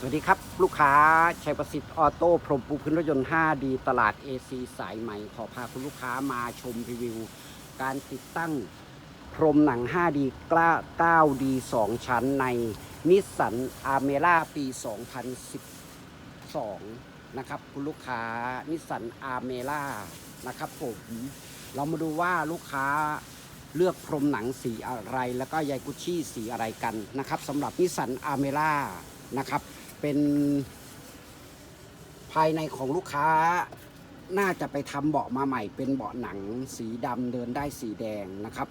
สวัสดีครับ ลูกค้าชัยประสิทธิ์ออโต้พรมปูพื้นรถยนต์ 5D ตลาด AC สายใหม่ ขอพาคุณลูกค้ามาชมรีวิว การติดตั้งพรมหนัง 5D กล้า 9D 2 ชั้นในนิสสันอาเมร่าปี 2012 นะครับ คุณลูกค้านิสสันอาเมร่านะครับผม เรามาดูว่าลูกค้าเลือกพรมหนังสีอะไร แล้วก็ยายกุชชี่สีอะไรกันนะครับสำหรับนิสสันอาเมร่านะครับ เป็นภายในของลูกค้า น่าจะไปทำเบาะมาใหม่ เป็นเบาะหนังสีดำเดินได้สีแดงนะครับ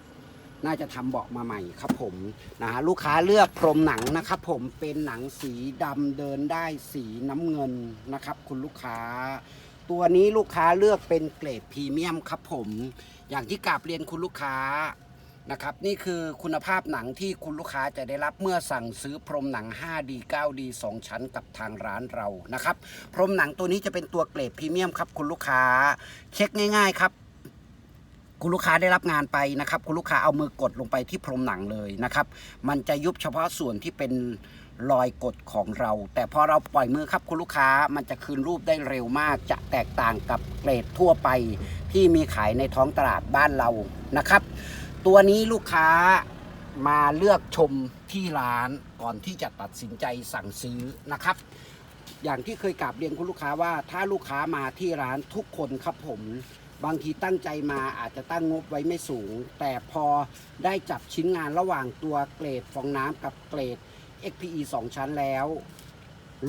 น่าจะทำเบาะมาใหม่ครับผมนะฮะลูกค้าเลือกพรมหนังนะครับผมเป็นหนังสีดำเดินได้สีน้ำเงินนะครับ คุณลูกค้า ตัวนี้ลูกค้าเลือกเป็นเกรดพรีเมียมครับผม อย่างที่กราบเรียนคุณลูกค้า นะครับนี่คือคุณภาพหนังที่คุณลูกค้าจะได้รับเมื่อสั่งซื้อพรมหนัง 5D 9D 2 ชั้นกับทางร้านเรานะครับพรมหนังตัวนี้จะเป็นตัวเกรดพรีเมียมครับคุณลูกค้าเช็คง่ายๆครับคุณลูกค้าได้รับงานไปนะครับคุณลูกค้าเอามือกดลงไปที่พรมหนังเลยนะครับ มันจะยุบเฉพาะส่วนที่เป็นรอยกดของเรา แต่พอเราปล่อยมือครับคุณลูกค้ามันจะคืนรูปได้เร็วมาก จะแตกต่างกับเกรดทั่วไปที่มีขายในท้องตลาดบ้านเรานะครับ ตัวนี้ลูกค้ามาเลือกชมที่ร้านก่อนที่จะตัดสินใจสั่งซื้อนะครับ อย่างที่เคยกราบเรียนคุณลูกค้าว่า ถ้าลูกค้ามาที่ร้านทุกคนครับผมบางทีตั้งใจมาอาจจะตั้งงบไว้ไม่สูง แต่พอได้จับชิ้นงานระหว่างตัวเกรดฟองน้ำกับเกรด XPE 2 ชั้นแล้ว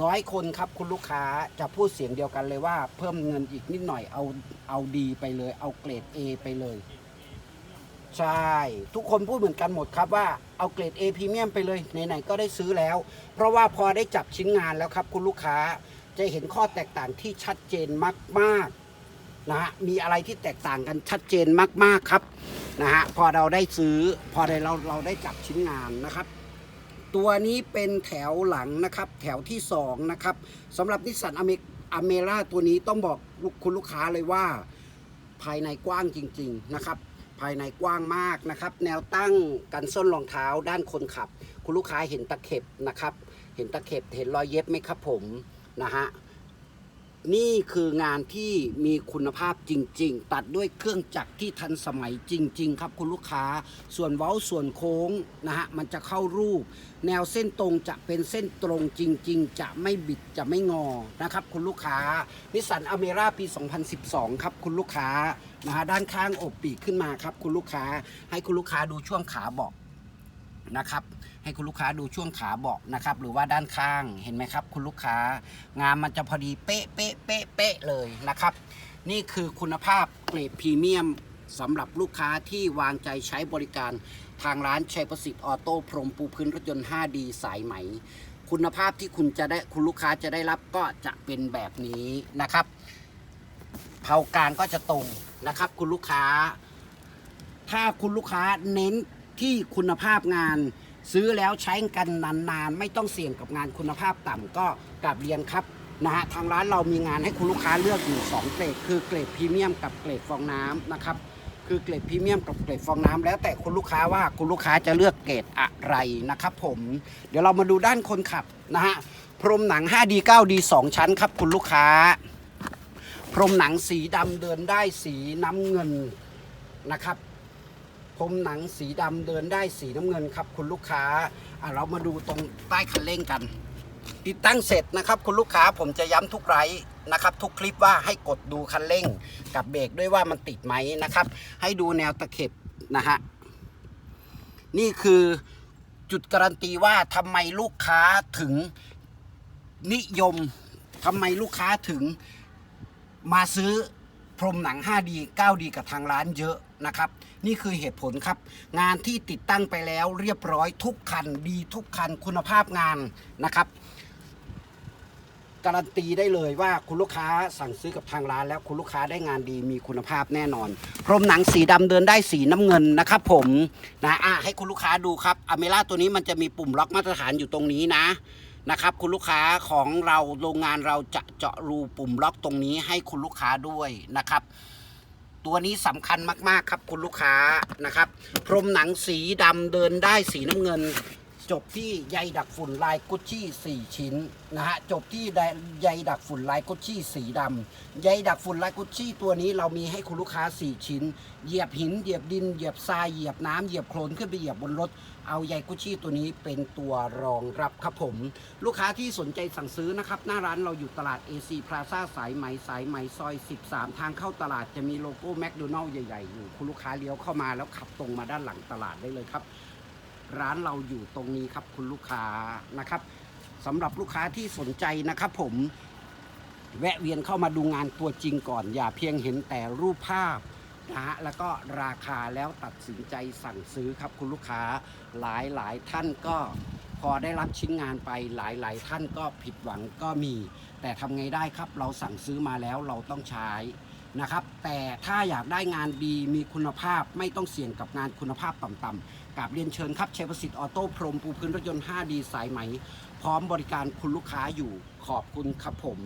ร้อยคนครับคุณลูกค้าจะพูดเสียงเดียวกันเลยว่า เพิ่มเงินอีกนิดหน่อยเอาเอาดีไปเลย เอาเกรด A ไปเลย ใช่ ทุกคนพูดเหมือนกันหมดครับว่าเอาเกรด A พรีเมียมไปเลยไหนๆก็ได้ซื้อแล้ว เพราะว่าพอได้จับชิ้นงานแล้วครับ คุณลูกค้าจะเห็นข้อแตกต่างที่ชัดเจนมากๆนะฮะมีอะไรที่แตกต่างกันชัดเจนมากๆครับนะฮะพอเราได้ซื้อพอได้เราเราได้จับชิ้นงานนะครับ ตัวนี้เป็นแถวหลังนะครับ แถวที่สองนะครับสำหรับนิสสันอเมอเมร่าตัวนี้ต้องบอกคุณลูกค้าเลยว่า ภายในกว้างจริง ๆ นะครับ ภายในกว้างมากนะครับ แนวตั้งกันส้นรองเท้าด้านคนขับ คุณลูกค้าเห็นตะเข็บนะครับ เห็นตะเข็บเห็นรอยเย็บไหมครับผมนะฮะ นี่คืองานที่มีคุณภาพจริง ๆ ตัดด้วยเครื่องจักรที่ทันสมัยจริง ๆ ครับคุณลูกค้า ส่วนเว้าส่วนโค้งนะฮะมันจะเข้ารูป แนวเส้นตรงจะเป็นเส้นตรงจริง ๆ จะไม่บิดจะไม่งอนะครับคุณลูกค้านิสสันอเมร่าปี 2012 ครับคุณลูกค้านะฮะด้านข้างอบปีกขึ้นมาครับคุณลูกค้าให้คุณลูกค้าดูช่วงขาเบาะ นะครับ ให้คุณลูกค้าดูช่วงขาเบาะนะครับ หรือว่าด้านข้างเห็นไหมครับ คุณลูกค้างานมันจะพอดีเป๊ะเป๊ะเป๊ะเป๊ะเลยนะครับ นี่คือคุณภาพเกรดพรีเมียมสำหรับลูกค้าที่วางใจใช้บริการทางร้านชัยประสิทธิ์ออโต้พรมปูพื้นรถยนต์ 5D สายไหม คุณภาพที่คุณจะได้คุณลูกค้าจะได้รับก็จะเป็นแบบนี้นะครับเผากลางก็จะตรงนะครับ คุณลูกค้า ถ้าคุณลูกค้าเน้น ที่คุณภาพงาน ซื้อแล้วใช้กันนานๆ ไม่ต้องเสี่ยงกับงานคุณภาพต่ำก็กลับเรียนครับนะฮะทางร้านเรามีงานให้คุณลูกค้าเลือกอยู่2เกรดคือเกรดพรีเมียมกับเกรดฟองน้ำนะครับคือเกรดพรีเมียมกับเกรดฟองน้ำแล้วแต่คุณลูกค้าว่าคุณลูกค้าจะเลือกเกรดอะไรนะครับผม เดี๋ยวเรามาดูด้านคนขับนะฮะพรมหนัง 5D 9D 2 ชั้นครับคุณลูกค้า พรมหนังสีดำเดินได้สีน้ำเงินนะครับ มหนังสีดำเดินได้สีน้ำเงินครับ คุณลูกค้าอะเรามาดูตรงใต้คันเร่งกัน ติดตั้งเสร็จนะครับ คุณลูกค้าผมจะย้ำทุกไลฟ์นะครับ ทุกคลิปว่าให้กดดูคันเร่งกับเบรกด้วยว่ามันติดไหมนะครับ ให้ดูแนวตะเข็บนะฮะนี่คือจุดการันตีว่าทำไมลูกค้าถึงนิยมทำไมลูกค้าถึงมาซื้อ พรมหนัง 5D 9D กับทางร้านเยอะนะครับ นี่คือเหตุผลครับ งานที่ติดตั้งไปแล้วเรียบร้อยทุกคันดีทุกคันคุณภาพงานนะครับ การันตีได้เลยว่าคุณลูกค้าสั่งซื้อกับทางร้าน แล้วคุณลูกค้าได้งานดีมีคุณภาพแน่นอน พรมหนังสีดำเดินได้สีน้ำเงินนะครับผมนะอะให้คุณลูกค้าดูครับอเมร่าตัวนี้มันจะมีปุ่มล็อกมาตรฐานอยู่ตรงนี้นะ นะครับ คุณลูกค้าของเราโรงงานเราจะเจาะรูปุ่มล็อกตรงนี้ให้คุณลูกค้าด้วยนะครับ ตัวนี้สำคัญมากๆครับคุณลูกค้านะครับ พรมหนังสีดำเดินได้สีน้ำเงิน จบที่ใยดักฝุ่นลายกุชชี่ 4 ชิ้นนะฮะจบที่ใยดักฝุ่นลายกุชชี่สีดำใยดักฝุ่นลายกุชชี่ตัวนี้เรามีให้คุณลูกค้า 4 ชิ้น เหยียบหินเหยียบดินเหยียบทรายเหยียบน้ำเหยียบโคลนขึ้นไปเหยียบบนรถเอาใยกุชชี่ตัวนี้เป็นตัวรองรับครับผม ลูกค้าที่สนใจสั่งซื้อนะครับ หน้าร้านเราอยู่ตลาด AC Plaza สายไหมสายไหมซอย 13 ทางเข้าตลาดจะมีโลโก้แมคโดนัลล์ใหญ่ ๆ อยู่คุณลูกค้าเลี้ยวเข้ามาแล้วขับตรงมาด้านหลังตลาดได้เลยครับ ร้านเราอยู่ตรงนี้ครับคุณลูกค้านะครับสำหรับลูกค้าที่สนใจนะครับผมแวะเวียนเข้ามาดูงานตัวจริงก่อน อย่าเพียงเห็นแต่รูปภาพนะฮะแล้วก็ราคาแล้วตัดสินใจสั่งซื้อครับคุณลูกค้าหลายหลายท่านก็พอได้รับชิ้นงานไปหลายหลายท่านก็ผิดหวังก็มี แต่ทำไงได้ครับเราสั่งซื้อมาแล้วเราต้องใช้ นะครับ แต่ถ้าอยากได้งานดีมีคุณภาพไม่ต้องเสี่ยงกับงานคุณภาพต่ำๆกับเรียนเชิญครับเชฟประสิทธิ์ออโต้พรมปูพื้นรถยนต์ 5D สายไหม พร้อมบริการคุณลูกค้าอยู่ขอบคุณครับผม